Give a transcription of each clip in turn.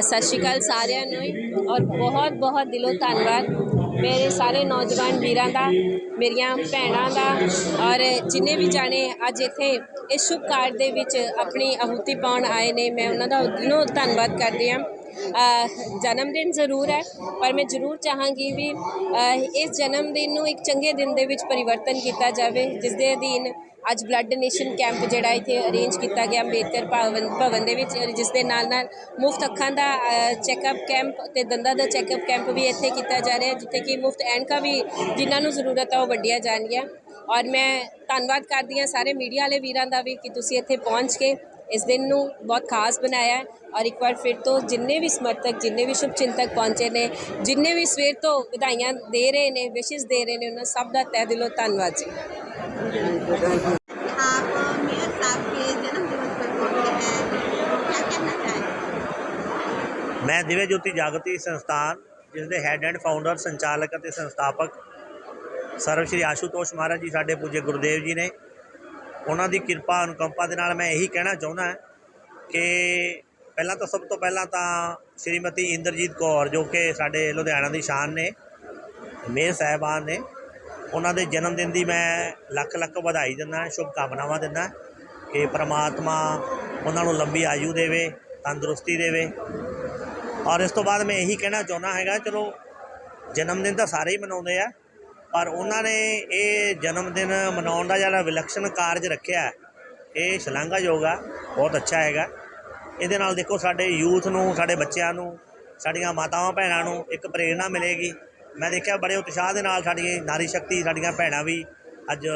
ਸਤਿ ਸ਼੍ਰੀ ਅਕਾਲ ਸਾਰਿਆਂ ਨੂੰ ਹੀ ਔਰ ਬਹੁਤ ਬਹੁਤ ਦਿਲੋਂ ਧੰਨਵਾਦ। ਮੇਰੇ ਸਾਰੇ ਨੌਜਵਾਨ ਵੀਰਾਂ ਦਾ ਮੇਰੀਆਂ ਭੈਣਾਂ ਦਾ ਔਰ ਜਿੰਨੇ ਵੀ ਜਾਣੇ ਅੱਜ ਇੱਥੇ ਇਸ ਸ਼ੁਭ ਕਾਰਜ ਦੇ ਵਿੱਚ ਆਪਣੀ ਆਹੂਤੀ ਪਾਉਣ ਆਏ ਨੇ ਮੈਂ ਉਹਨਾਂ ਦਾ ਦਿਲੋਂ ਧੰਨਵਾਦ ਕਰਦੀ ਹਾਂ। ਅ, ਜਨਮ ਦਿਨ ਜ਼ਰੂਰ ਹੈ ਪਰ ਮੈਂ ਜ਼ਰੂਰ ਚਾਹਾਂਗੀ ਵੀ ਇਸ ਜਨਮ ਦਿਨ ਨੂੰ ਇੱਕ ਚੰਗੇ ਦਿਨ ਦੇ ਵਿੱਚ ਪਰਿਵਰਤਨ ਕੀਤਾ ਜਾਵੇ ਜਿਸ ਦੇ ਅਧੀਨ ਅੱਜ ਬਲੱਡ ਡੋਨੇਸ਼ਨ ਕੈਂਪ ਜਿਹੜਾ ਇੱਥੇ ਅਰੇਂਜ ਕੀਤਾ ਗਿਆ ਅੰਬੇਦਕਰ ਭਵਨ ਭਵਨ ਦੇ ਵਿੱਚ ਜਿਸ ਦੇ ਨਾਲ ਨਾਲ ਮੁਫਤ ਅੱਖਾਂ ਦਾ ਚੈੱਕਅਪ ਕੈਂਪ ਤੇ ਦੰਦਾਂ ਦਾ ਚੈੱਕਅਪ ਕੈਂਪ ਵੀ ਇੱਥੇ ਕੀਤਾ ਜਾ ਰਿਹਾ, ਜਿੱਥੇ ਕਿ ਮੁਫਤ ਐਨਕਾਂ ਵੀ ਜਿਨ੍ਹਾਂ ਨੂੰ ਜ਼ਰੂਰਤ ਆ ਉਹ ਵੰਡੀਆਂ ਜਾਣਗੀਆਂ। ਔਰ ਮੈਂ ਧੰਨਵਾਦ ਕਰਦੀ ਹਾਂ ਸਾਰੇ ਮੀਡੀਆ ਵਾਲੇ ਵੀਰਾਂ ਦਾ ਵੀ ਕਿ ਤੁਸੀਂ ਇੱਥੇ ਪਹੁੰਚ ਕੇ ਇਸ ਦਿਨ ਨੂੰ ਬਹੁਤ ਖਾਸ ਬਣਾਇਆ। ਔਰ ਇੱਕ ਵਾਰ ਫਿਰ ਤੋਂ ਜਿੰਨੇ ਵੀ ਸਮਰਥਕ, ਜਿੰਨੇ ਵੀ ਸ਼ੁਭ ਚਿੰਤਕ ਪਹੁੰਚੇ ਨੇ, ਜਿੰਨੇ ਵੀ ਸਵੇਰ ਤੋਂ ਵਧਾਈਆਂ ਦੇ ਰਹੇ ਨੇ ਵਿਸ਼ੇਸ ਦੇ ਰਹੇ ਨੇ, ਉਹਨਾਂ ਸਭ ਦਾ ਤਹਿ ਦਿਲੋਂ ਧੰਨਵਾਦ ਜੀ। आप मेयर साहब के जन्म दिवस मैं दिव्य ज्योति जागृति संस्थान ਜਿਸ ਦੇ ਹੈੱਡ ਐਂਡ ਫਾਊਂਡਰ ਸੰਚਾਲਕ ਅਤੇ ਸੰਸਥਾਪਕ ਸਰਵ ਸ਼੍ਰੀ ਆਸ਼ੂਤੋਸ਼ ਮਹਾਰਾਜ ਜੀ ਸਾਡੇ ਪੂਜੇ ਗੁਰਦੇਵ ਜੀ ਨੇ ਉਹਨਾਂ ਦੀ ਕਿਰਪਾ ਅਨੁਕੰਪਾ ਦੇ ਨਾਲ ਮੈਂ ਇਹੀ ਕਹਿਣਾ ਚਾਹੁੰਦਾ ਹਾਂ ਕਿ ਪਹਿਲਾਂ ਤਾਂ ਸਭ ਤੋਂ ਪਹਿਲਾਂ ਤਾਂ ਸ਼੍ਰੀਮਤੀ ਇੰਦਰਜੀਤ ਕੌਰ ਜੋ ਕਿ ਸਾਡੇ ਲੁਧਿਆਣਾ ਦੀ ਸ਼ਾਨ ਨੇ ਮੇਰ ਸਹਿਬਾਨ ਨੇ ਉਹਨਾਂ ਦੇ ਜਨਮ ਦਿਨ ਦੀ ਮੈਂ ਲੱਖ ਲੱਖ ਵਧਾਈ ਦਿੰਦਾ ਸ਼ੁਭ ਕਾਮਨਾਵਾਂ ਦਿੰਦਾ ਕਿ ਪ੍ਰਮਾਤਮਾ ਉਹਨਾਂ ਨੂੰ ਲੰਬੀ ਆਯੂ ਦੇਵੇ ਤੰਦਰੁਸਤੀ ਦੇਵੇ। ਔਰ ਇਸ ਤੋਂ ਬਾਅਦ ਮੈਂ ਇਹੀ ਕਹਿਣਾ ਚਾਹੁੰਦਾ ਹੈਗਾ ਚਲੋ ਜਨਮ ਦਿਨ ਤਾਂ ਸਾਰੇ ਹੀ ਮਨਾਉਂਦੇ ਆ ਪਰ ਉਹਨਾਂ ਨੇ ਇਹ ਜਨਮ ਦਿਨ ਮਨਾਉਣ ਦਾ ਜਿਹੜਾ ਵਿਲੱਖਣ ਕਾਰਜ ਰੱਖਿਆ ਹੈ, ਇਹ ਸ਼ਲਾਘਾਯੋਗ ਆ ਬਹੁਤ ਅੱਛਾ ਹੈਗਾ। ਇਹਦੇ ਨਾਲ ਦੇਖੋ ਸਾਡੇ ਯੂਥ ਨੂੰ ਸਾਡੇ ਬੱਚਿਆਂ ਨੂੰ ਸਾਡੀਆਂ ਮਾਤਾਵਾਂ ਭੈਣਾਂ ਨੂੰ ਇੱਕ ਪ੍ਰੇਰਣਾ ਮਿਲੇਗੀ। ਮੈਂ ਦੇਖਿਆ ਬੜੇ ਉਤਸ਼ਾਹ ਦੇ ਨਾਲ ਸਾਡੀ ਨਾਰੀ ਸ਼ਕਤੀ, ਸਾਡੀਆਂ ਭੈਣਾਂ ਵੀ ਅੱਜ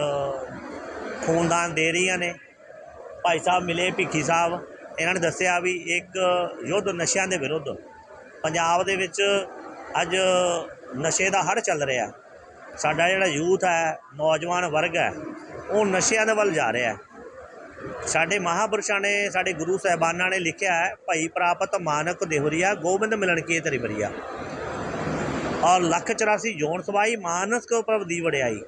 ਖੂਨਦਾਨ ਦੇ ਰਹੀਆਂ ਨੇ। ਭਾਈ ਸਾਹਿਬ ਮਿਲੇ, ਭਿੱਖੀ ਸਾਹਿਬ, ਇਹਨਾਂ ਨੇ ਦੱਸਿਆ ਵੀ ਇੱਕ ਯੁੱਧ ਨਸ਼ਿਆਂ ਦੇ ਵਿਰੁੱਧ, ਪੰਜਾਬ ਦੇ ਵਿੱਚ ਅੱਜ ਨਸ਼ੇ ਦਾ ਹੜ ਚੱਲ ਰਿਹਾ। ਸਾਡਾ ਜਿਹੜਾ ਯੂਥ ਹੈ, ਨੌਜਵਾਨ ਵਰਗ ਹੈ, ਉਹ ਨਸ਼ਿਆਂ ਦੇ ਵੱਲ ਜਾ ਰਿਹਾ ਹੈ। ਸਾਡੇ ਮਹਾਪੁਰਸ਼ਾਂ ਨੇ, ਸਾਡੇ ਗੁਰੂ ਸਾਹਿਬਾਨਾਂ ਨੇ ਲਿਖਿਆ ਹੈ, ਭਾਈ ਪ੍ਰਾਪਤ ਮਾਨਕ ਦੇਹੁਰੀਆ, ਗੋਬਿੰਦ ਮਿਲਣ ਕੀ ਤੇਰੀ ਬਰੀਆ ਔਰ ਲੱਖ 84 ਜੋਨ ਸਵਾਈ ਮਾਨਸ ਕੋ ਪ੍ਰਭ ਦੀ ਵਡਿਆਈ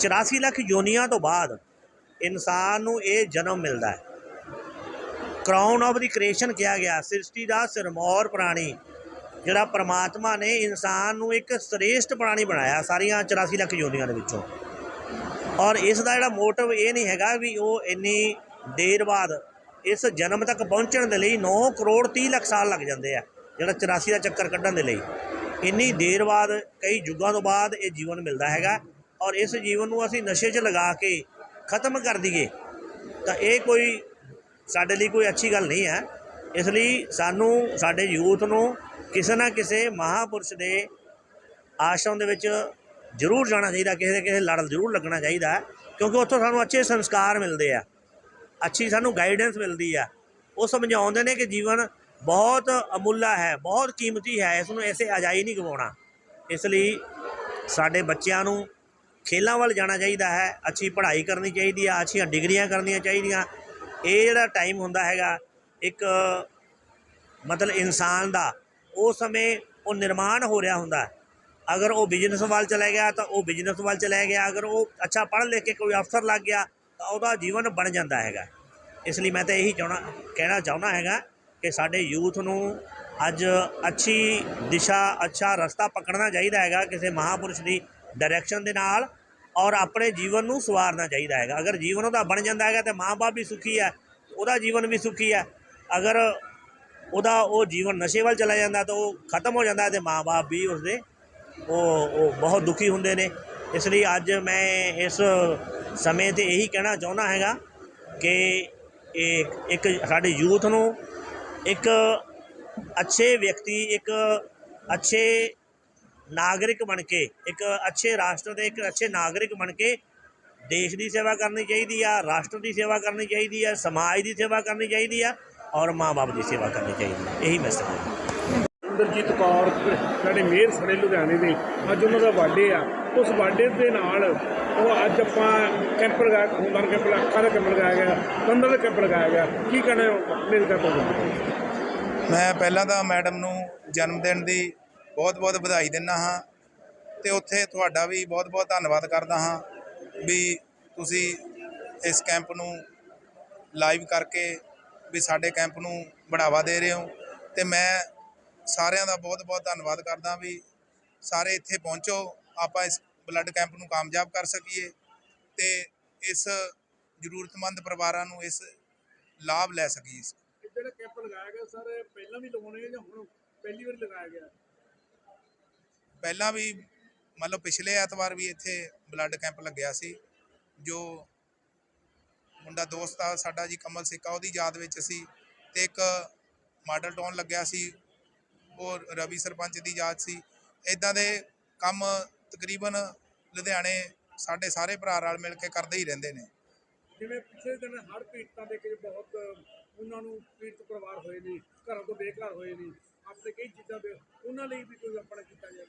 84 ਲੱਖ ਯੋਨੀਆਂ ਤੋਂ ਬਾਅਦ ਇਨਸਾਨ ਨੂੰ ਇਹ ਜਨਮ ਮਿਲਦਾ ਹੈ ਕਰਾਊਨ ਆਫ ਦੀ ਕ੍ਰੀਏਸ਼ਨ ਕਿਹਾ ਗਿਆ ਸ੍ਰਿਸ਼ਟੀ ਦਾ ਸਿਰਮੌਰ ਪ੍ਰਾਣੀ ਜਿਹੜਾ ਪ੍ਰਮਾਤਮਾ ਨੇ ਇਨਸਾਨ ਨੂੰ ਇੱਕ ਸ੍ਰੇਸ਼ਟ ਪ੍ਰਾਣੀ ਬਣਾਇਆ ਸਾਰੀਆਂ 84 ਲੱਖ ਯੋਨੀਆਂ ਦੇ ਵਿੱਚੋਂ ਔਰ ਇਸ ਦਾ ਜਿਹੜਾ ਮੋਟਿਵ ਇਹ ਨਹੀਂ ਹੈਗਾ ਵੀ ਉਹ ਇੰਨੀ ਦੇਰ ਬਾਅਦ ਇਸ ਜਨਮ ਤੱਕ ਪਹੁੰਚਣ ਦੇ ਲਈ 9 ਕਰੋੜ 30 ਲੱਖ ਸਾਲ ਲੱਗ ਜਾਂਦੇ ਆ ਜਿਹੜਾ 84 ਦਾ ਚੱਕਰ ਕੱਢਣ ਦੇ ਲਈ ਇੰਨੀ ਦੇਰ ਬਾਅਦ, ਕਈ ਯੁੱਗਾਂ ਤੋਂ ਬਾਅਦ ਇਹ ਜੀਵਨ ਮਿਲਦਾ ਹੈਗਾ ਔਰ ਇਸ ਜੀਵਨ ਨੂੰ ਅਸੀਂ ਨਸ਼ੇ 'ਚ ਲਗਾ ਕੇ ਖਤਮ ਕਰ ਦਈਏ, ਤਾਂ ਇਹ ਕੋਈ ਸਾਡੇ ਲਈ ਕੋਈ ਅੱਛੀ ਗੱਲ ਨਹੀਂ ਹੈ। ਇਸ ਲਈ ਸਾਨੂੰ, ਸਾਡੇ ਯੂਥ ਨੂੰ ਕਿਸੇ ਨਾ ਕਿਸੇ ਮਹਾਪੁਰਸ਼ ਦੇ ਆਸ਼ਰਮ ਦੇ ਵਿੱਚ ਜ਼ਰੂਰ ਜਾਣਾ ਚਾਹੀਦਾ, ਕਿਸੇ ਦੇ ਕਿਸੇ ਲੜ ਜ਼ਰੂਰ ਲੱਗਣਾ ਚਾਹੀਦਾ, ਕਿਉਂਕਿ ਉੱਥੋਂ ਸਾਨੂੰ ਅੱਛੇ ਸੰਸਕਾਰ ਮਿਲਦੇ ਆ, ਅੱਛੀ ਸਾਨੂੰ ਗਾਈਡੈਂਸ ਮਿਲਦੀ ਆ। ਉਹ ਸਮਝਾਉਂਦੇ ਨੇ ਕਿ ਜੀਵਨ ਬਹੁਤ ਅਮੁੱਲਾ ਹੈ, ਬਹੁਤ ਕੀਮਤੀ ਹੈ, ਇਸ ਨੂੰ ਐਸੇ ਅਜਾਈ ਨਹੀਂ ਗਵਾਉਣਾ। ਇਸ ਲਈ ਸਾਡੇ ਬੱਚਿਆਂ ਨੂੰ ਖੇਲਾਂ ਵੱਲ ਜਾਣਾ ਚਾਹੀਦਾ ਹੈ, ਅੱਛੀ ਪੜ੍ਹਾਈ ਕਰਨੀ ਚਾਹੀਦੀ ਆ, ਅੱਛੀਆਂ ਡਿਗਰੀਆਂ ਕਰਨੀਆਂ ਚਾਹੀਦੀਆਂ। ਇਹ ਜਿਹੜਾ ਟਾਈਮ ਹੁੰਦਾ ਹੈਗਾ, ਇੱਕ ਮਤਲਬ ਇਨਸਾਨ ਦਾ, ਉਹ ਸਮੇਂ ਉਹ ਨਿਰਮਾਣ ਹੋ ਰਿਹਾ ਹੁੰਦਾ। ਅਗਰ ਉਹ ਬਿਜ਼ਨਸ ਵੱਲ ਚਲਾ ਗਿਆ, ਤਾਂ ਉਹ ਬਿਜ਼ਨਸ ਵੱਲ ਚਲਾ ਗਿਆ। ਅਗਰ ਉਹ ਅੱਛਾ ਪੜ੍ਹ ਲਿਖ ਕੇ ਕੋਈ ਅਫਸਰ ਲੱਗ ਗਿਆ, ਤਾਂ ਉਹਦਾ ਜੀਵਨ ਬਣ ਜਾਂਦਾ ਹੈਗਾ। ਇਸ ਲਈ ਮੈਂ ਤਾਂ ਇਹੀ ਚਾਹਣਾ, ਕਹਿਣਾ ਚਾਹੁੰਦਾ ਹੈਗਾ ਕਿ ਸਾਡੇ ਯੂਥ ਨੂੰ ਅੱਜ ਅੱਛੀ ਦਿਸ਼ਾ, ਅੱਛਾ ਰਸਤਾ ਪਕੜਨਾ ਚਾਹੀਦਾ ਹੈਗਾ, ਕਿਸੇ ਮਹਾਪੁਰਸ਼ ਦੀ ਡਾਇਰੈਕਸ਼ਨ ਦੇ ਨਾਲ ਔਰ ਆਪਣੇ ਜੀਵਨ ਨੂੰ ਸਵਾਰਨਾ ਚਾਹੀਦਾ ਹੈਗਾ। ਅਗਰ ਜੀਵਨ ਉਹਦਾ ਬਣ ਜਾਂਦਾ ਹੈਗਾ ਤੇ ਮਾਂ-ਬਾਪ ਵੀ ਸੁਖੀ ਹੈ, ਉਹਦਾ ਜੀਵਨ ਵੀ ਸੁਖੀ ਹੈ। ਅਗਰ ਉਹਦਾ ਉਹ ਜੀਵਨ ਨਸ਼ੇ ਵੱਲ ਚਲਾ ਜਾਂਦਾ ਤਾਂ ਉਹ ਖਤਮ ਹੋ ਜਾਂਦਾ ਤੇ ਮਾਂ-ਬਾਪ ਵੀ ਉਸਦੇ ਉਹ ਉਹ ਬਹੁਤ ਦੁਖੀ ਹੁੰਦੇ ਨੇ। ਇਸ ਲਈ ਅੱਜ ਮੈਂ ਇਸ ਸਮੇਂ ਤੇ ਇਹੀ ਕਹਿਣਾ ਚਾਹੁੰਦਾ ਹੈਗਾ ਕਿ ਇਹ ਇੱਕ ਸਾਡੇ ਯੂਥ ਨੂੰ ਇੱਕ ਅੱਛੇ ਵਿਅਕਤੀ, ਇੱਕ ਅੱਛੇ ਨਾਗਰਿਕ ਬਣ ਕੇ, ਇੱਕ ਅੱਛੇ ਰਾਸ਼ਟਰ ਦੇ, ਇੱਕ ਅੱਛੇ ਨਾਗਰਿਕ ਬਣ ਕੇ ਦੇਸ਼ ਦੀ ਸੇਵਾ ਕਰਨੀ ਚਾਹੀਦੀ ਆ, ਰਾਸ਼ਟਰ ਦੀ ਸੇਵਾ ਕਰਨੀ ਚਾਹੀਦੀ ਆ, ਸਮਾਜ ਦੀ ਸੇਵਾ ਕਰਨੀ ਚਾਹੀਦੀ ਆ ਔਰ ਮਾਂ-ਬਾਪ ਦੀ ਸੇਵਾ ਕਰਨੀ ਚਾਹੀਦੀ ਹੈ ਇਹੀ ਮੈਸੇਜ ਹੈ ਇੰਦਰਜੀਤ ਕੌਰ, ਸਾਡੇ ਮੇਅਰ ਸਾਡੇ ਲੁਧਿਆਣੇ ਦੇ, ਅੱਜ ਉਹਨਾਂ ਦਾ ਵਾਡੇ ਆ। ਉਸ ਬਰਥਡੇ ਦੇ ਨਾਲ ਉਹ ਅੱਜ ਆਪਾਂ ਕੈਂਪ ਲਗਾਇਆ ਖੂਨਦਾਨ ਕੈਂਪ ਲਗਾਇਆ ਅੱਖਾਂ ਦਾ ਕੈਂਪ ਲਗਾਇਆ ਗਿਆ ਦੰਦਾਂ ਦਾ ਕੈਂਪ ਲਗਾਇਆ ਗਿਆ। ਕੀ ਕਹਿਣਾ ਮੇਲ ਕਰ ਮੈਂ ਪਹਿਲਾਂ ਤਾਂ ਮੈਡਮ ਨੂੰ ਜਨਮ ਦਿਨ ਦੀ ਬਹੁਤ-ਬਹੁਤ ਵਧਾਈ ਦਿੰਦਾ ਹਾਂ ਤੇ ਉੱਥੇ ਤੁਹਾਡਾ ਵੀ ਬਹੁਤ-ਬਹੁਤ ਧੰਨਵਾਦ ਕਰਦਾ ਹਾਂ ਵੀ ਤੁਸੀਂ ਇਸ ਕੈਂਪ ਨੂੰ ਲਾਈਵ ਕਰਕੇ ਵੀ ਸਾਡੇ ਕੈਂਪ ਨੂੰ ਬੜਾਵਾ ਦੇ ਰਹੇ ਹੋ ਤੇ ਮੈਂ ਸਾਰਿਆਂ ਦਾ ਬਹੁਤ ਬਹੁਤ ਧੰਨਵਾਦ ਕਰਦਾ ਵੀ ਸਾਰੇ ਇੱਥੇ ਪਹੁੰਚੋ, ਆਪਾਂ ਇਸ ਬਲੱਡ ਕੈਂਪ ਨੂੰ ਕਾਮਯਾਬ ਕਰ ਸਕੀਏ ਤੇ ਇਸ ਜ਼ਰੂਰਤਮੰਦ ਪਰਿਵਾਰਾਂ ਨੂੰ ਇਸ ਲਾਭ ਲੈ ਸਕੀਏ। ਲਗਾਇਆ ਗਿਆ ਸਰ ਪਹਿਲਾਂ ਵੀ ਲਗਾਉਣੇ ਜਾਂ ਹੁਣ ਪਹਿਲੀ ਵਾਰ ਲਗਾਇਆ ਗਿਆ? ਪਹਿਲਾਂ ਵੀ ਮੰਨ ਲਓ ਪਿਛਲੇ ਐਤਵਾਰ ਵੀ ਇੱਥੇ ਬਲੱਡ ਕੈਂਪ ਲੱਗਿਆ ਸੀ ਜੋ ਮੁੰਡਾ ਦੋਸਤ ਆ ਸਾਡਾ ਜੀ ਕਮਲ ਸਿੱਕਾ ਉਹਦੀ ਯਾਦ ਵਿੱਚ ਸੀ ਤੇ ਇੱਕ ਮਾਡਲ ਟਾਊਨ ਲੱਗਿਆ ਸੀ ਉਹ ਰਵੀ ਸਰਪੰਚ ਦੀ ਯਾਦ ਸੀ। ਇਦਾਂ ਦੇ ਕੰਮ ਤਕਰੀਬਨ ਲੁਧਿਆਣੇ ਸਾਡੇ ਸਾਰੇ ਭਰਾ ਰਲ ਮਿਲ ਕੇ ਕਰਦੇ ਹੀ ਰਹਿੰਦੇ ਨੇ। ਜਿਵੇਂ ਪਿਛਲੇ ਦਿਨ ਹੜ੍ਹ ਪੀੜਤਾਂ ਦੇ ਕੇ ਬਹੁਤ ਉਹਨਾਂ ਨੂੰ ਪੀੜਤ ਪਰਿਵਾਰ ਹੋਏ ਨੇ ਘਰਾਂ ਤੋਂ ਬੇਘਰ ਹੋਏ ਨੇ ਆਪਣੇ ਕਈ ਚੀਜ਼ਾਂ ਦੇ ਉਹਨਾਂ ਲਈ ਵੀ ਕੋਈ ਆਪਣਾ ਕੀਤਾ ਜਾਏ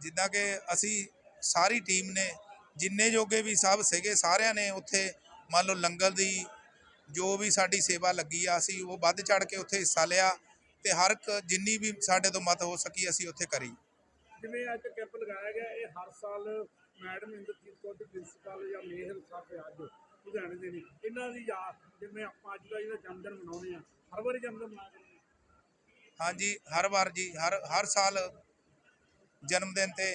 ਜਿੱਦਾਂ ਕਿ ਅਸੀਂ ਸਾਰੀ ਟੀਮ ਨੇ ਜਿੰਨੇ ਜੋਗੇ ਵੀ ਸਭ ਸੀਗੇ ਸਾਰਿਆਂ ਨੇ ਉੱਥੇ ਮੰਨ ਲਓ ਲੰਗਰ ਦੀ ਜੋ ਵੀ ਸਾਡੀ ਸੇਵਾ ਲੱਗੀ ਆ ਅਸੀਂ ਉਹ ਵੱਧ ਚੜ ਕੇ ਉੱਥੇ ਹਿੱਸਾ ਲਿਆ ਤੇ ਹਰ ਇੱਕ ਜਿੰਨੀ ਵੀ ਸਾਡੇ ਤੋਂ ਮਤ ਹੋ ਸਕੀ ਅਸੀਂ ਉੱਥੇ ਕਰੀ। ਜਿਵੇਂ ਅੱਜ ਕੈਂਪ ਲਗਾਇਆ ਗਿਆ ਇਹ ਹਰ ਸਾਲ ਮੈਡਮ ਇੰਦਰਜੀਤ ਕੌਰ ਦੀ ਪ੍ਰਿੰਸੀਪਲ ਜਾਂ ਮੇਹਰ ਸਾਹਿਬ ਅੱਜ ਲੁਧਿਆਣੇ ਦੇ ਨੇ ਇਹਨਾਂ ਦੀ ਯਾਦ ਜਿਵੇਂ ਆਪਾਂ ਅੱਜ ਦਾ ਜਿਹੜਾ ਜਨਮ ਦਿਨ ਮਨਾਉਂਦੇ ਆ ਹਰ ਵਾਰੀ ਜਨਮ ਦਿਨ ਮਨਾਉਂਦੇ ਨੇ ਹਾਂਜੀ ਹਰ ਵਾਰ ਜੀ ਹਰ ਹਰ ਸਾਲ ਜਨਮ ਦਿਨ ਤੇ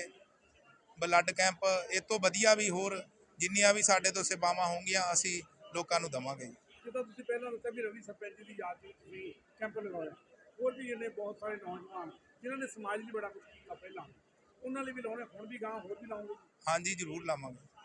ਬਲੱਡ ਕੈਂਪ ਇਹ ਤੋਂ ਵਧੀਆ ਵੀ ਹੋਰ ਜਿੰਨੀਆਂ ਵੀ ਸਾਡੇ ਤੋਂ ਸੇਵਾਵਾਂ ਹੋਣਗੀਆਂ ਅਸੀਂ ਲੋਕਾਂ ਨੂੰ ਦਵਾਂਗੇ ਜਿੱਦਾਂ ਤੁਸੀਂ ਪਹਿਲਾਂ ਦੱਸਿਆ ਵੀ ਰਵੀ ਸਰਪੰਚ ਦੀ ਯਾਦ ਵਿੱਚ ਤੁਸੀਂ ਕੈਂਪ ਲਗਾਇਆ। ਹੋਰ ਵੀ ਇਹਨੇ ਬਹੁਤ ਸਾਰੇ ਨੌਜਵਾਨ ਜਿਨ੍ਹਾਂ ਨੇ ਸਮਾਜ ਲਈ ਬੜਾ ਕੁਝ ਕੀਤਾ ਪਹਿਲਾਂ। ਉਹਨਾਂ ਲਈ ਵੀ ਲਾਉਣੇ ਹੁਣ ਵੀ ਗਾਂ ਹੋਰ ਵੀ ਲਾਉਂਗੇ। ਹਾਂਜੀ ਜ਼ਰੂਰ ਲਾਵਾਂਗੇ।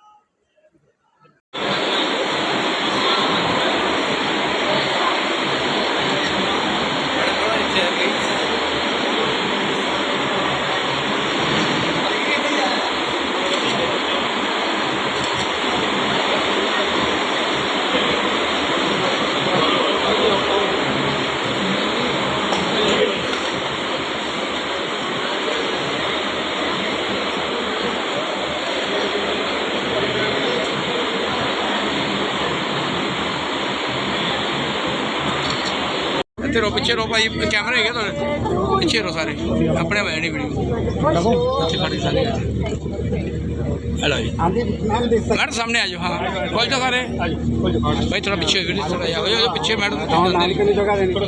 ਇੱਥੇ ਰੋ ਪਿੱਛੇ ਰੋ ਭਾਈ ਕੈਮਰਾ ਹੈਗਾ ਤੁਹਾਡੇ? ਪਿੱਛੇ ਰੋ ਸਾਰੇ। ਆਪਣੇ ਹੋਇਆ ਨਹੀਂ ਵੀਡੀਓ ਇੱਥੇ ਖੜੇ ਸਾਰੇ ਹੈਲੋ ਜੀ। ਮੈਡਮ ਸਾਹਮਣੇ ਆ ਜਾਓ ਹਾਂ। ਖੋਲ ਜਾ ਸਾਰੇ। ਭਾਈ ਥੋੜਾ ਪਿੱਛੇ ਵੀਡੀਓ ਥੋੜਾ ਜਾ ਹੋ ਜਾਓ ਪਿੱਛੇ ਮੈਡਮ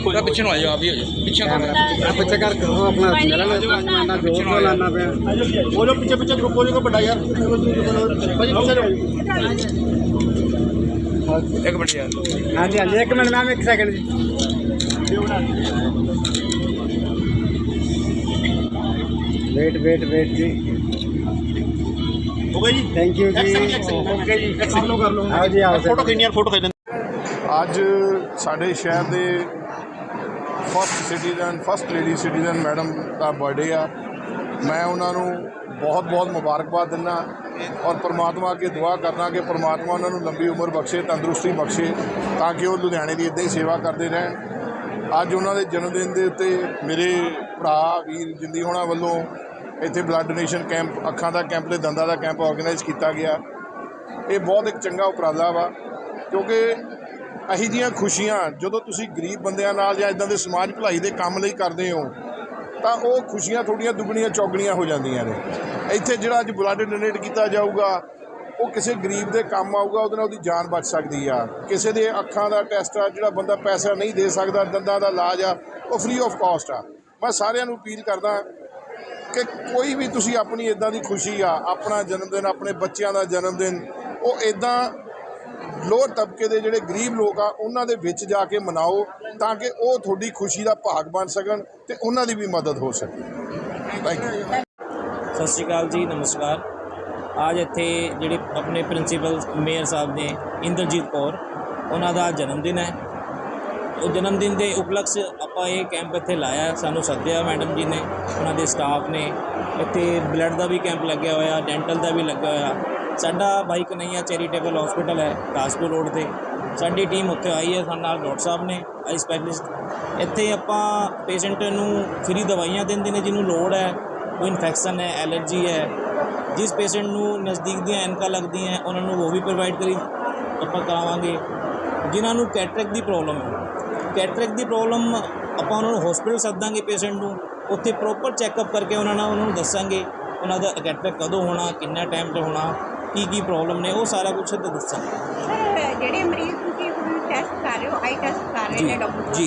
ਥੋੜਾ ਪਿੱਛੇ ਨੂੰ ਆ ਜਾਓ ਆ ਵੀ ਹੋ ਜਾਓ। ਪਿੱਛੇ ਬੱਚਾ ਕਰ ਕਰੋ ਆਪਣਾ ਮੇਰਾ ਨਾ ਨਾ ਜੋਰ ਤੋਂ ਲਾਣਾ ਪਿਆ। ਬੋਲੋ ਪਿੱਛੇ ਪਿੱਛੇ ਗਰੁੱਪ ਹੋ ਜਾਊਗਾ ਵੱਡਾ ਯਾਰ। ਭਾਜੀ ਪਿੱਛੇ ਰਹੋ। ਇੱਕ ਮਿੰਟ ਯਾਰ। ਹਾਂਜੀ ਹਾਂਜੀ ਇੱਕ ਮਿੰਟ ਮੈਮ ਇੱਕ ਸੈਕਿੰਡ ਜੀ। ਵੇਟ ਵੇਟ ਵੇਟ ਜੀ। ਹੋ ਗਿਆ ਜੀ? ਥੈਂਕ ਯੂ ਜੀ। ਓਕੇ ਜੀ। ਲੋ ਕਰ ਲਓ। ਆਓ ਜੀ ਆਓ। ਫੋਟੋ ਖਿੱਚਣੀ ਫੋਟੋ ਖਿੱਚ ਅੱਜ ਸਾਡੇ ਸ਼ਹਿਰ ਦੇ first citizen first lady citizen madam ਦਾ ਬਰਥਡੇ ਆ। ਮੈਂ ਉਹਨਾਂ ਨੂੰ ਬਹੁਤ ਬਹੁਤ ਮੁਬਾਰਕਬਾਦ ਦਿੰਦਾ ਔਰ ਪ੍ਰਮਾਤਮਾ ਅੱਗੇ ਦੁਆ ਕਰਦਾ ਕਿ ਪ੍ਰਮਾਤਮਾ ਉਹਨਾਂ ਨੂੰ ਲੰਬੀ ਉਮਰ ਬਖਸ਼ੇ ਤੰਦਰੁਸਤੀ ਬਖਸ਼ੇ ਤਾਂ ਕਿ ਉਹ ਲੁਧਿਆਣੇ ਦੀ ਇੱਦਾਂ ਹੀ ਸੇਵਾ ਕਰਦੇ ਰਹਿਣ। ਅੱਜ ਉਹਨਾਂ ਦੇ ਜਨਮ ਦਿਨ ਦੇ ਉੱਤੇ ਮੇਰੇ ਭਰਾ ਵੀਰ ਜਿੰਦੀ ਹੋਣਾ ਵੱਲੋਂ ਇੱਥੇ ਬਲੱਡ ਡੋਨੇਸ਼ਨ ਕੈਂਪ ਅੱਖਾਂ ਦਾ ਕੈਂਪ ਤੇ ਦੰਦਾਂ ਦਾ ਕੈਂਪ ਆਰਗੇਨਾਈਜ਼ ਕੀਤਾ ਗਿਆ। ਇਹ ਬਹੁਤ ਇੱਕ ਚੰਗਾ ਉਪਰਾਲਾ ਵਾ, ਕਿਉਂਕਿ ਅਹੀ ਦੀਆਂ ਖੁਸ਼ੀਆਂ, ਜਦੋਂ ਤੁਸੀਂ ਗਰੀਬ ਬੰਦਿਆਂ ਨਾਲ ਜਾਂ ਇਦਾਂ ਦੇ ਸਮਾਜ ਭਲਾਈ ਦੇ ਕੰਮ ਲਈ ਕਰਦੇ ਹੋ, ਤਾਂ ਉਹ ਖੁਸ਼ੀਆਂ ਥੋੜੀਆਂ ਦੁੱਗਣੀਆਂ ਚੌਗਣੀਆਂ ਹੋ ਜਾਂਦੀਆਂ ਨੇ। ਇੱਥੇ ਜਿਹੜਾ ਅੱਜ ਬਲੱਡ ਡੋਨੇਟ ਕੀਤਾ ਜਾਊਗਾ ਉਹ ਕਿਸੇ ਗਰੀਬ ਦੇ ਕੰਮ ਆਊਗਾ, ਉਹਦੇ ਨਾਲ ਉਹਦੀ ਜਾਨ ਬਚ ਸਕਦੀ ਆ। ਕਿਸੇ ਦੇ ਅੱਖਾਂ ਦਾ ਟੈਸਟ ਆ, ਜਿਹੜਾ ਬੰਦਾ ਪੈਸਾ ਨਹੀਂ ਦੇ ਸਕਦਾ, ਦੰਦਾਂ ਦਾ ਇਲਾਜ ਆ, ਉਹ ਫ੍ਰੀ ਆਫ ਕਾਸਟ ਆ। ਮੈਂ ਸਾਰਿਆਂ ਨੂੰ ਅਪੀਲ ਕਰਦਾ ਕਿ ਕੋਈ ਵੀ ਤੁਸੀਂ ਆਪਣੀ ਇਦਾਂ ਦੀ ਖੁਸ਼ੀ ਆ, ਆਪਣਾ ਜਨਮ ਦਿਨ ਆਪਣੇ ਬੱਚਿਆਂ ਦਾ ਜਨਮ ਦਿਨ ਉਹ ਇਦਾਂ ਲੋਅਰ ਤਬਕੇ ਦੇ ਜਿਹੜੇ ਗਰੀਬ ਲੋਕ ਆ, ਉਹਨਾਂ ਦੇ ਵਿੱਚ ਜਾ ਕੇ ਮਨਾਓ ਤਾਂ ਕਿ ਉਹ ਤੁਹਾਡੀ ਖੁਸ਼ੀ ਦਾ ਭਾਗ ਬਣ ਸਕਣ ਤੇ ਉਹਨਾਂ ਦੀ ਵੀ ਮਦਦ ਹੋ ਸਕੇ। ਥੈਂਕ ਯੂ ਸਤਿ ਸ਼੍ਰੀ ਅਕਾਲ ਜੀ, ਨਮਸਕਾਰ। ਅੱਜ ਇੱਥੇ ਜਿਹੜੇ ਆਪਣੇ ਪ੍ਰਿੰਸੀਪਲ ਮੇਅਰ ਸਾਹਿਬ ਨੇ ਇੰਦਰਜੀਤ ਕੌਰ ਉਹਨਾਂ ਦਾ ਜਨਮ ਦਿਨ ਹੈ ਉਹ ਜਨਮ ਦਿਨ ਦੇ ਉਪਲਕਸ਼ ਆਪਾਂ ਇਹ ਕੈਂਪ ਇੱਥੇ ਲਾਇਆ ਸਾਨੂੰ ਸੱਦਿਆ ਮੈਡਮ ਜੀ ਨੇ ਉਹਨਾਂ ਦੇ ਸਟਾਫ ਨੇ ਇੱਥੇ ਬਲੱਡ ਦਾ ਵੀ ਕੈਂਪ ਲੱਗਿਆ ਹੋਇਆ ਡੈਂਟਲ ਦਾ ਵੀ ਲੱਗਿਆ ਹੋਇਆ ਸਾਡਾ ਬਾਈ ਕਨਈਆ ਚੈਰੀਟੇਬਲ ਹਸਪੀਟਲ ਹੈ ਤਾਜਪੁਰ ਰੋਡ ਤੇ ਸਾਡੀ ਟੀਮ ਉੱਥੇ ਆਈ ਹੈ ਸਾਡੇ ਨਾਲ ਡਾਕਟਰ ਸਾਹਿਬ ਨੇ ਆਈ ਸਪੈਸ਼ਲਿਸਟ ਇੱਥੇ ਆਪਾਂ ਪੇਸ਼ੈਂਟ ਨੂੰ ਫ੍ਰੀ ਦਵਾਈਆਂ ਦਿੰਦੇ ਨੇ ਜਿਹਨੂੰ ਲੋੜ ਹੈ ਕੋਈ ਇਨਫੈਕਸ਼ਨ ਹੈ ਐਲਰਜੀ ਹੈ ਜਿਸ ਪੇਸ਼ੈਂਟ ਨੂੰ ਨਜ਼ਦੀਕ ਦੀਆਂ ਐਨਕਾਂ ਲੱਗਦੀਆਂ ਉਹਨਾਂ ਨੂੰ ਉਹ ਵੀ ਪ੍ਰੋਵਾਈਡ ਕਰੀ ਆਪਾਂ ਕਰਾਵਾਂਗੇ। ਜਿਨ੍ਹਾਂ ਨੂੰ ਕੈਟਰੈਕ ਦੀ ਪ੍ਰੋਬਲਮ ਹੈ। ਕੈਟਰੈਕ ਦੀ ਪ੍ਰੋਬਲਮ ਆਪਾਂ ਉਹਨਾਂ ਨੂੰ ਹਸਪੀਟਲ ਸੱਦਾਂਗੇ ਪੇਸ਼ੈਂਟ ਨੂੰ। ਉੱਥੇ ਪ੍ਰੋਪਰ ਚੈੱਕਅਪ ਕਰਕੇ ਉਹਨਾਂ ਨਾਲ ਉਹਨਾਂ ਨੂੰ ਦੱਸਾਂਗੇ ਉਹਨਾਂ ਦਾ ਕੈਟਰੈਕ ਕਦੋਂ ਹੋਣਾ ਕਿੰਨਾ ਟਾਈਮ 'ਤੇ ਹੋਣਾ ਕੀ ਕੀ ਪ੍ਰੋਬਲਮ ਨੇ ਉਹ ਸਾਰਾ ਕੁਝ ਦੱਸਾਂਗੇ। ਜਿਹੜੇ ਮਰੀਜ਼ ਤੁਸੀਂ ਟੈਸਟ ਕਰ ਰਹੇ ਹੋ ਆਈ ਟੈਸਟ ਕਰ ਰਹੇ ਨੇ ਡਾਕਟਰ ਜੀ।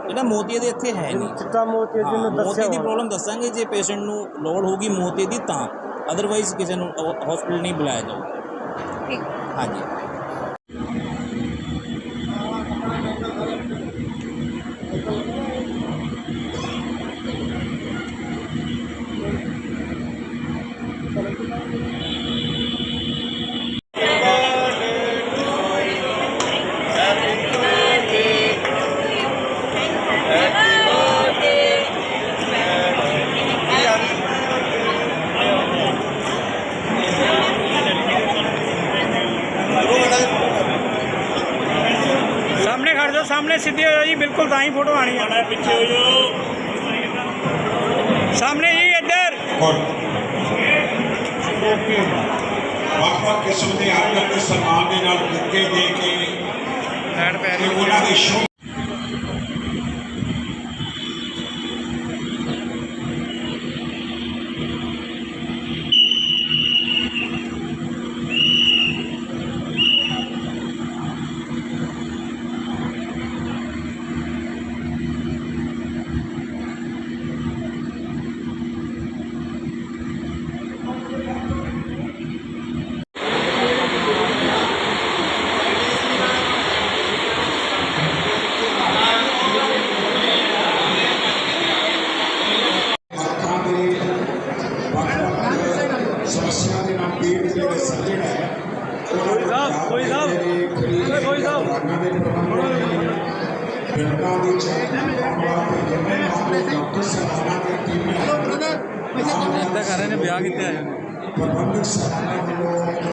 ਜਿਹੜਾ ਮੋਤੀਆਂ ਦੇ ਇੱਥੇ ਹੈ ਨਹੀਂ। ਚਿੱਟਾ ਮੋਤੀਏ ਜਿਹਨੂੰ ਦੱਸਿਆ ਮੋਤੀ ਦੀ ਪ੍ਰੋਬਲਮ ਦੱਸਾਂਗੇ ਜੇ ਪੇਸ਼ੈਂਟ ਨੂੰ ਲੋੜ ਹੋਗੀ ਮੋਤੀ ਦੀ ਤਾਂ। ਅਦਰਵਾਈਜ਼ ਕਿਸੇ ਨੂੰ ਹਸਪੀਟਲ ਨਹੀਂ ਬੁਲਾਇਆ ਜਾਊਗਾ। ਠੀਕ। ਹਾਂਜੀ। ਜਾਓ ਸਾਹਮਣੇ ਸਿੱਧੇ ਹੋ ਜਾਓ ਜੀ ਬਿਲਕੁਲ ਤਾਂ ਹੀ ਫੋਟੋ ਆਣੀ ਆ। ਪਿੱਛੇ ਹੋ ਜਾਓ। ਸਾਹਮਣੇ ਜੀ ਇੱਧਰ। ਵੱਖ ਵੱਖ ਕਿਸਮ ਦੇ ਆਰਟਰ ਦੇ ਸਨਮਾਨ ਦੇ ਨਾਲ ਬੁੱਕੇ ਦੇ ਕੇ ਸਾਈਡ ਪੈ ਤੇ ਉਹਨਾਂ ਦੇ ਪਿੰਡਾਂ ਦੀ ਚਾਹਵਾਂ ਤੇ ਜਿੰਨੇ ਮਾਮਲੇ ਡਾਕਟਰ ਸਾਹਿਬਾਨਾਂ ਦੀ ਟੀਮਾਂ ਇੱਦਾਂ ਕਰ ਰਹੇ ਨੇ ਵਿਆਹ ਕਿੱਥੇ ਆਏ ਪ੍ਰਬੰਧਕ ਸਾਹਿਬਾਨਾਂ ਵੱਲੋਂ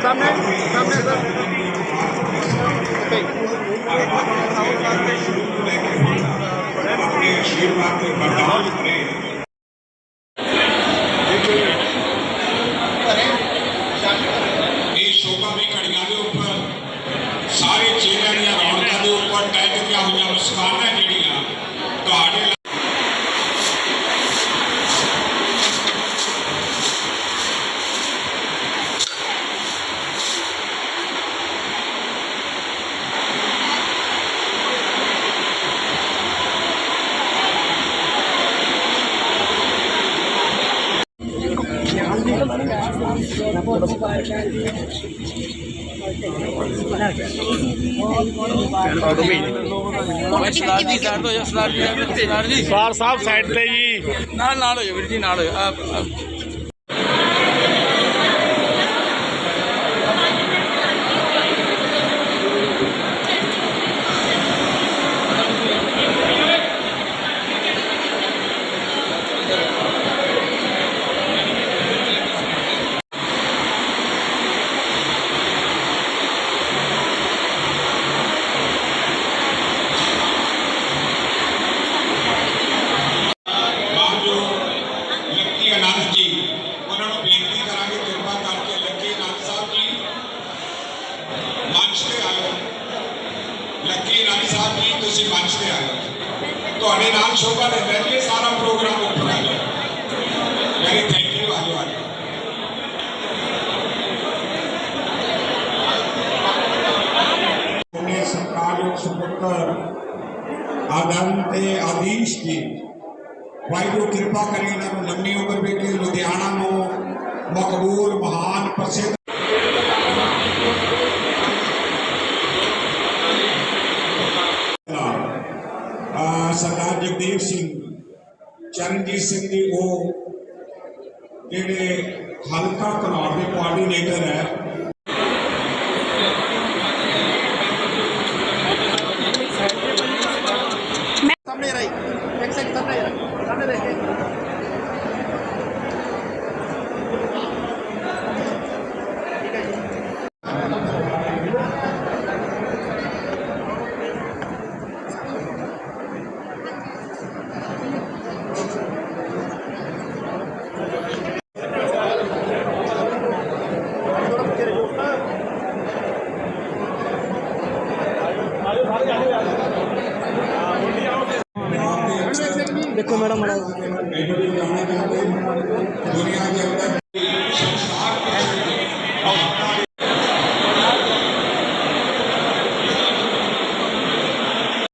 Também, também, também. Sardar ji side ਤੋਂ ਸਰਦਾਰ ਜੀ ਸਰਦਾਰ ਜੀ ਸਰ ਸਾਹਿਬ ਸਾਈਡ ਤੇ ਜੀ। ਨਾਲ ਨਾਲ ਹੋ ਜਾਓ ਵੀਰ ਜੀ ਨਾਲ ਹੋ ਜਾਓ ਸਾਰਾ ਕੀ ਤੁਸੀਂ ਮੰਚ ਤੇ ਆਏ ਤੁਹਾਡੇ ਨਾਲ ਸ਼ੋਭਾ ਦੇ ਬੈਠ ਕੇ ਸਾਰਾ ਪ੍ਰੋਗਰਾਮ ਉੱਪਰ ਆ ਗਿਆ ਵੈਰੀ ਥੈਂਕ ਯੂ ਆਜੋ ਆਜੋ। ਨੇ ਸਰਕਾਰਯੋਗ ਸੁਪੁੱਤਰ ਆਦੰਤ ਤੇ ਆਦੀਸ਼ ਜੀ, ਵਾਹਿਗੁਰੂ ਕਿਰਪਾ ਕਰੇ ਇਹਨਾਂ ਨੂੰ ਲੰਮੀ ਉਮਰ ਵਿੱਚ ਲੁਧਿਆਣਾ ਨੂੰ ਮਕਬੂਲ, ਮਹਾਨ, ਪ੍ਰਸਿੱਧ ਜਗਦੀਪ ਸਿੰਘ ਚਰਨਜੀਤ ਸਿੰਘ ਜੀ ਉਹ ਜਿਹੜੇ ਹਲਕਾ ਕਨੌਰ ਦੇ ਕੋਆਰਡੀਨੇਟਰ ਹੈ